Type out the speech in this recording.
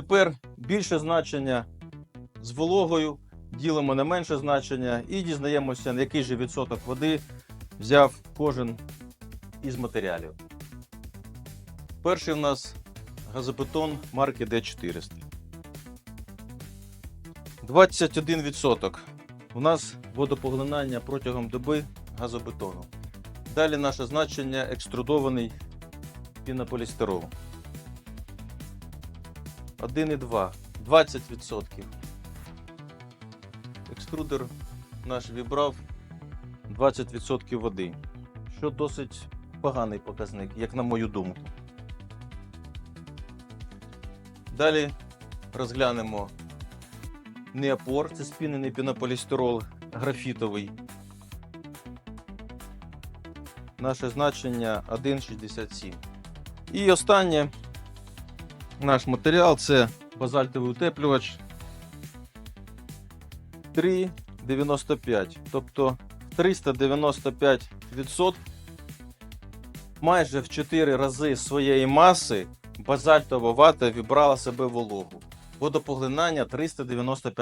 Тепер більше значення з вологою, ділимо на менше значення і дізнаємося, на який же відсоток води взяв кожен із матеріалів. Перший у нас газобетон марки D400. 21% у нас водопоглинання протягом доби газобетону. Далі наше значення екструдований пінополістирол. 1,2. 20%. Екструдер наш вібрав 20% води, що досить поганий показник, як на мою думку. Далі розглянемо неопор, це спінений пінополістирол графітовий. Наше значення 1,67. І останнє наш матеріал це базальтовий утеплювач 3,95. Тобто 395% майже в 4 рази своєї маси базальтова вата вібрала себе вологу. Водопоглинання 395%.